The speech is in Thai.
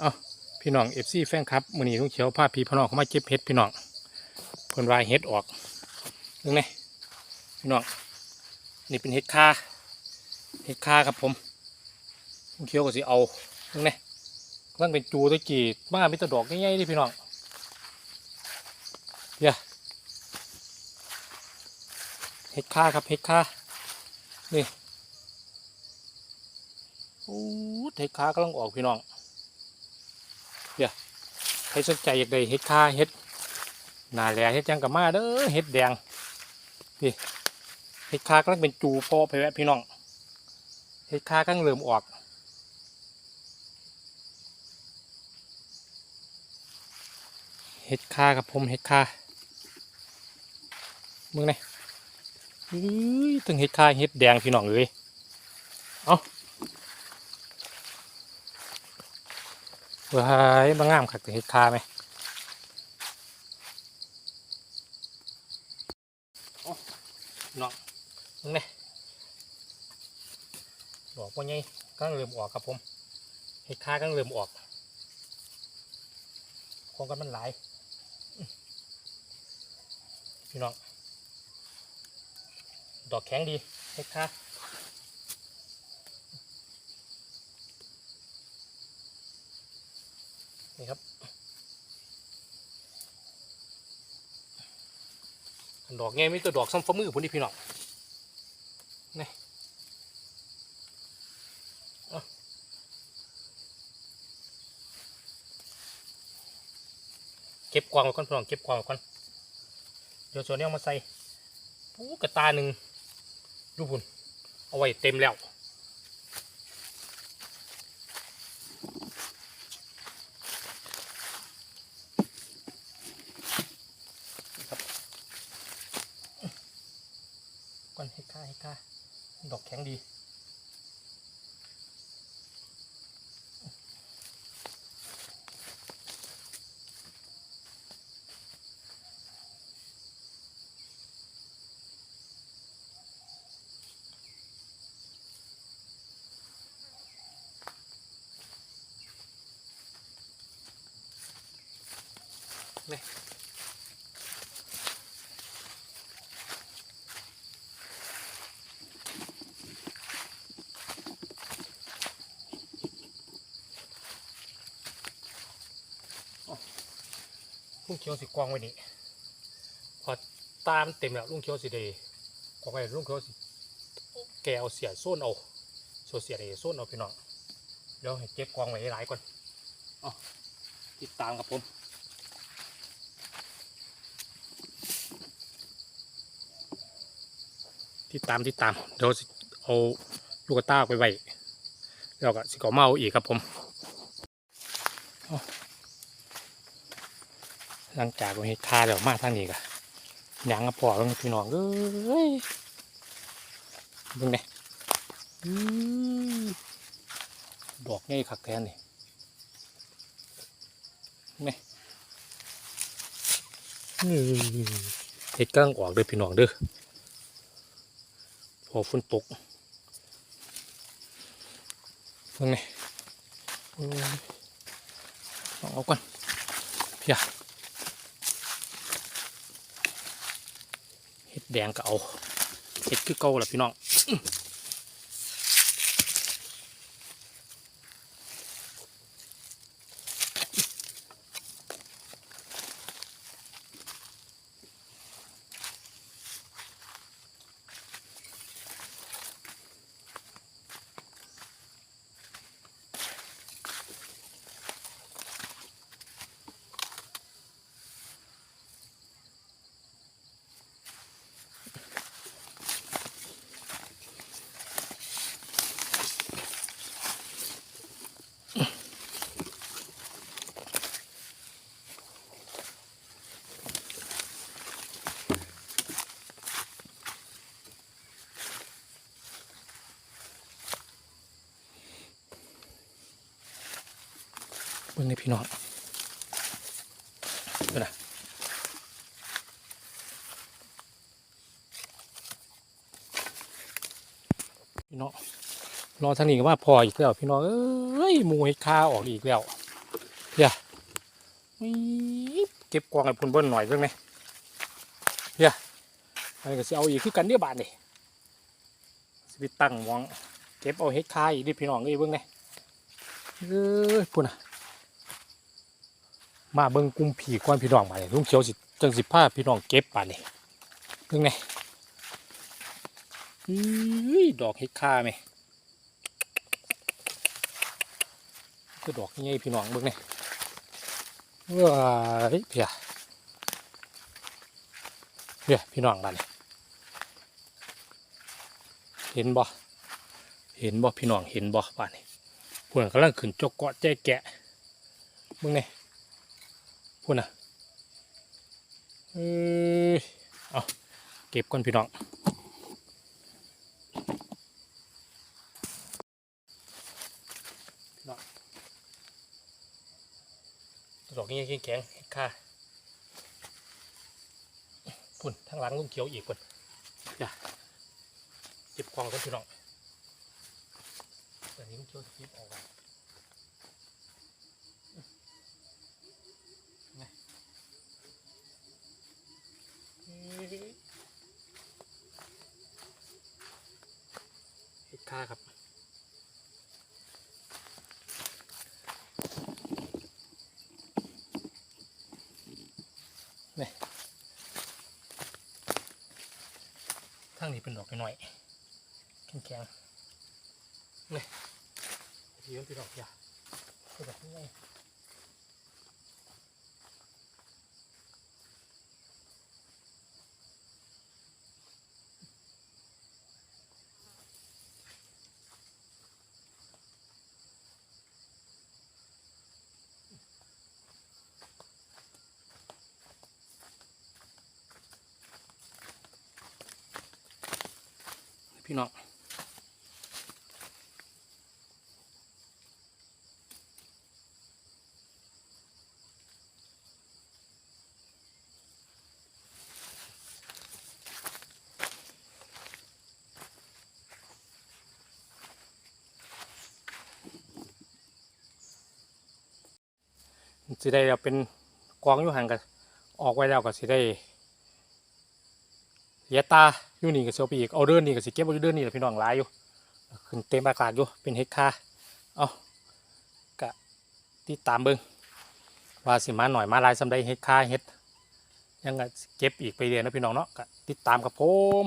เอาพี่น้องเอฟซีแฟนครับมือนี้ลุงเขียวพาพีพี่น้องเขามาเก็บเห็ดพี่น้องเพิ่นวายเห็ดออกนึงไงพี่น้องนี่เป็นเห็ดคาเห็ดคาครับผมลุงเขียวก็สิเอานึงไงกำลังเป็นจูตะกี้มามีแตะดอกง่ายๆนี่พี่น้องเดี๋ยวเห็ดคาครับเห็ดคานี่โอ้เห็ดคากำลังออกพี่น้อง ใครสนใจอยากได้เห็ดคาเห็ดหนาแหล่เห็ดหยังกับมาเด้อเห็ดแดงนี่เห็ดคากำลังเป็นจูพอไปแวะพี่น้องเห็ดคากำลังเริ่มออกเห็ดคากับผมเห็ดคามึงไงอื้อถึงเห็ดคาเห็ดแดงพี่น้องเอ้ยเอา ว้ายมางงามคักถึงเห็ดคาไหมน้องมึงเนี่ยดอกว่าไงกำลังเริ่มออกครับผมเห็ดคากำลังเริ่มออกของกันมันหลายพี่น้อง ดอกแข็งดีเห็ดคา นี่ครับดอกไงมีตัวดอกซ้ำฝ่ามือพุ่นี่พี่น้องนี่เอาเก็บกวางก่อนพี่น้องเก็บกวางก่อนเดี๋ยวส่วนนี้เอามาใส่ปูกระตาหนึ่งดูพุ่นเอาไว้เต็มแล้ว ก่อนให้ค่าให้ค่าดอกแข็งดีนี่ลุ งเขียวสิกวางไว้นี่พอตามนเต็มแล้วลุงเขียวสิเดกวางไว้ลุงเขียวสิแกเอาเสียโซนเอาโซเสียเดโซนเอาพี่น้องเดี๋ยวให้เก็บกวางไว้หลายก่อนเอ๋อติดตามกับผมที่ตามที่ตามเดี๋ยวสิเอาลูกกระตาไปไว้แล้วก็สิก็มาเอาอีกครับผมเอา หลังจากเราเฮ็ดคาแล้วมาทางนี้กะยังกระพอลงพี่น้องเอ้ยเบิ่งเนี่ยดอกง่ายคักแทนนี่นี่เฮ็ดกำลังออกเลยพี่น้องเด้อพอฝนตกเพิ่งนี่อืมเอาเอาก่อนเพียเห็ด แดงก็เอาเห็ดคือเก่าแหละพี่น้อง บิ่งในพี่น้องเบิ่งนะพี่น้องรอทางนี้ก็ว่าพออีกแล้วพี่น้องเอ้ยมูเห็ดคาออกอีกแล้วเดี๋ยเก็บกวางให้พุ่นเบิ้ลหน่อยเรื่องไหมเดี๋ยอันนี้ก็สิเอาอีกคือกันเดียบาทนี่สวิตตั้งหมองเก็บเอาเฮ็ดคายอีกดิพี่น้องเอ้ยเบิ่งไงเอ้ยพุ่นอะ มาเบิ่งกลุ่มผีก่อนพี่น้องมาเลยลุงเขียวสิจังสิพาพี่น้องเก็บป่านนี่เบิ่งไงอุ้ยดอกเฮ็ดคาไหมคือดอกยังไงพี่น้องเบิ่งไงว้ายเพียเพียพี่น้องบ้านนี่เห็นบ่เห็นบ่พี่น้องเห็นบ่บ้านนี้พวกนั้นกำลังขึ้นจกเกาะแจ้แกะมึงไง พวกน่ะเอ้ยเอาเก็บก่อนพี่น้องน้องดอกนี้ยังแข็งๆเฮ็ดค่าพุ่นทางหลังลุงเขียวอีกพุ่นอย่าเก็บของกันพี่น้องแต่นี้มันเคี้ยวจะคิดออกมาไง เห็ดค่าครับ นี่ทางนี้เป็นดอกไปหน่อยๆแข็งๆนี่พี่มันเป็นดอกยาเป็นดอกง่าย พี่น้องสิได้เราเป็นกองอยู่ห่างกันออกไว้แล้วก็สิได้เหลียตา อยู่นี่ก็สิเอาไปอีกเอาเดินนี่ก็สิเก็บเอาเดินนี่แหละพี่น้องหลายอยู่ขึ้นเต็มอากาศอยู่เป็นเฮ็ดค่าเอากะที่ตามเบิ้งว่าสิมาหน่อยมาลายสำได้เฮ็ดค่าเฮ็ดยังก็เก็บอีกไปเรียนนะพี่น้องเนาะก็ติดตามกับผม